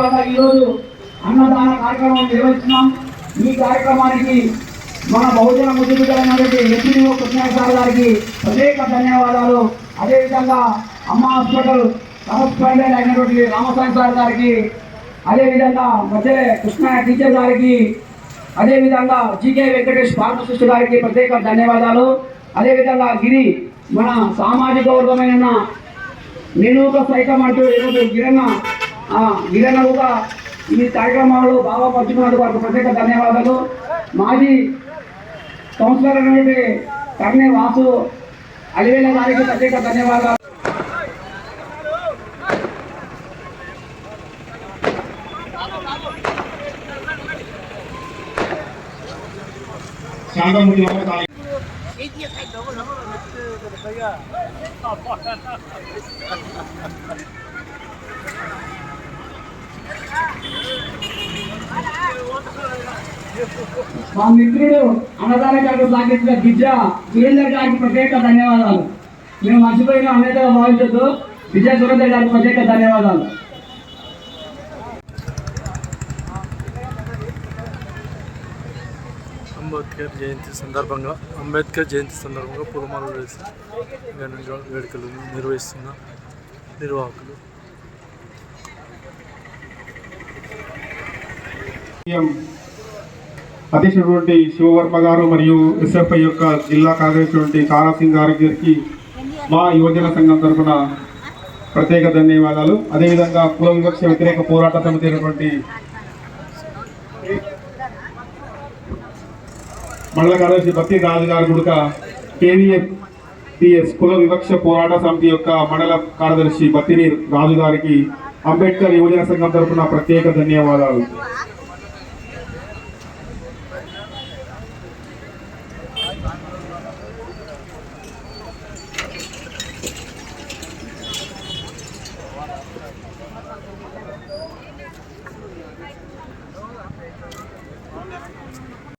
తర్వాత ఈరోజు అన్నదాన కార్యక్రమం నిర్వహిస్తున్నాం. ఈ కార్యక్రమానికి మన బహుజన ముద్దుబిడ్డలైనటువంటి ఎంపీడీఓ కృష్ణయ్య గారికి ప్రత్యేక ధన్యవాదాలు. అదేవిధంగా అమ్మ హాస్పిటల్ కరస్పాండెంట్ అయినటువంటి రామస్వామి సార్ గారికి అదేవిధంగా మధ్య కృష్ణ టీచర్ గారికి అదేవిధంగా జీకే వెంకటేష్ ఫార్మసిస్ట్ గారికి ప్రత్యేక ధన్యవాదాలు. అదేవిధంగా గిరి మన సామాజిక వర్గమైన నేను సైతం అంటూ ఈరోజు గిరన్న ఆ, గిరన్న కూడా ఈ కార్యక్రమాలు బాగా పంచుకున్నందుకు వారికి ప్రత్యేక ధన్యవాదాలు. మాజీ కౌన్సిలర్ అయినటువంటి కర్ణే వాసు అలివేల గారికి ప్రత్యేక ధన్యవాదాలు. మా మిత్రుడు అన్నదాన కార్యక్రమం సాగించిన విద్య సురేందర్ గారికి ప్రత్యేక ధన్యవాదాలు. మేము మర్చిపోయిన అన్నయ్యగా భావించద్దు విజయ సురేందర్ గారికి ప్రత్యేక ధన్యవాదాలు. అంబేద్కర్ జయంతి సందర్భంగా అంబేద్కర్ జయంతి సందర్భంగా పూలమాలలు వేసి వేడుకలు నిర్వహిస్తున్న నిర్వాహకులు అధ్యక్షుడు శివవర్మ గారు మరియు ఎస్ఎఫ్ఐ యొక్క జిల్లా కార్యదర్శి తారాసింగ్ గారికి మా యువజన సంఘం తరఫున ప్రత్యేక ధన్యవాదాలు. అదేవిధంగా కుల వివక్ష వ్యతిరేక పోరాట సమితి అయినటువంటి మండల కార్యదర్శి బత్తి రాజు గారు కూడా కేవీఎఫ్ కుల వివక్ష పోరాట సమితి యొక్క మండల కార్యదర్శి బత్తిని రాజు గారికి అంబేద్కర్ యువజన సంఘం తరఫున ప్రత్యేక ధన్యవాదాలు.